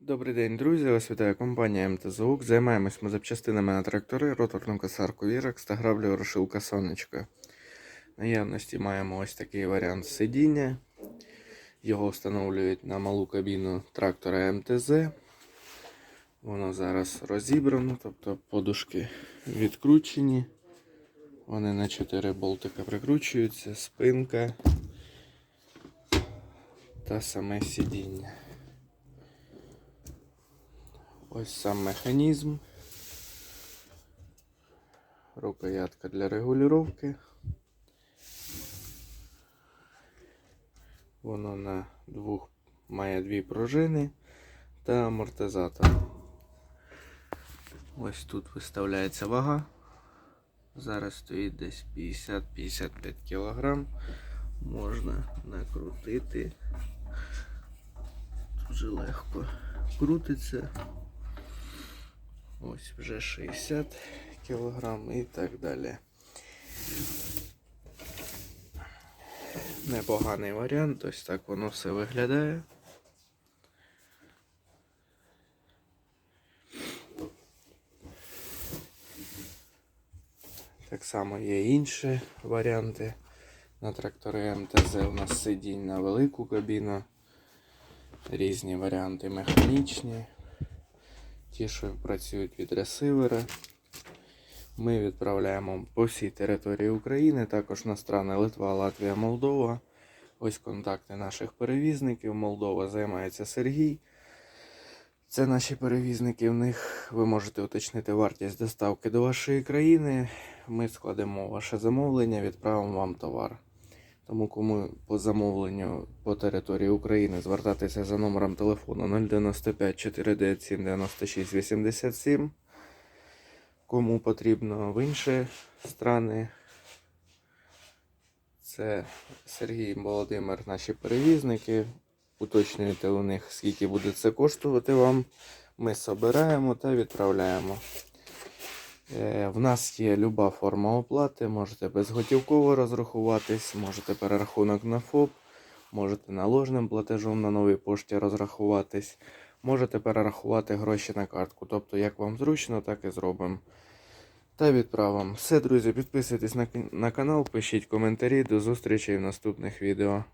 Добрий день, друзі! Вас вітає компанія МТЗУК. Займаємось ми запчастинами на трактори, роторну косарку Вірекс та граблю орошилка Сонечко. Наявності маємо ось такий варіант сидіння. Його встановлюють на малу кабіну трактора МТЗ. Воно зараз розібрано, тобто подушки відкручені. Вони на 4 болтика прикручуються, спинка та саме сидіння. Ось сам механізм. Рукоятка для регулювання. Воно на двох має дві пружини та амортизатор. Ось тут виставляється вага. Зараз стоїть десь 50-55 кг. Можна накрутити. Дуже легко крутиться. Ось вже 60 кг і так далі. Непоганий варіант, ось так воно все виглядає. Так само є інші варіанти. На тракторі МТЗ у нас сидінь на велику кабіну. Різні варіанти механічні. Ті, що працюють від ресивера. Ми відправляємо по всій території України, також на страни Литва, Латвія, Молдова. Ось контакти наших перевізників. Молдова займається Сергій. Це наші перевізники. В них ви можете уточнити вартість доставки до вашої країни. Ми складемо ваше замовлення, відправимо вам товар. Тому кому по замовленню по території України звертатися за номером телефону 095 497 96 87. Кому потрібно в інші страни. Це Сергій Володимир, наші перевізники. Уточнюєте у них, скільки буде це коштувати вам. Ми собираємо та відправляємо. Е, В нас є люба форма оплати. Можете безготівково розрахуватись, можете перерахунок на ФОП, можете наложним платежом на новій пошті розрахуватись, можете перерахувати гроші на картку. Тобто, як вам зручно, так і зробимо. Та відправимо. Все, друзі, підписуйтесь на, на канал, пишіть коментарі. До зустрічі в наступних відео.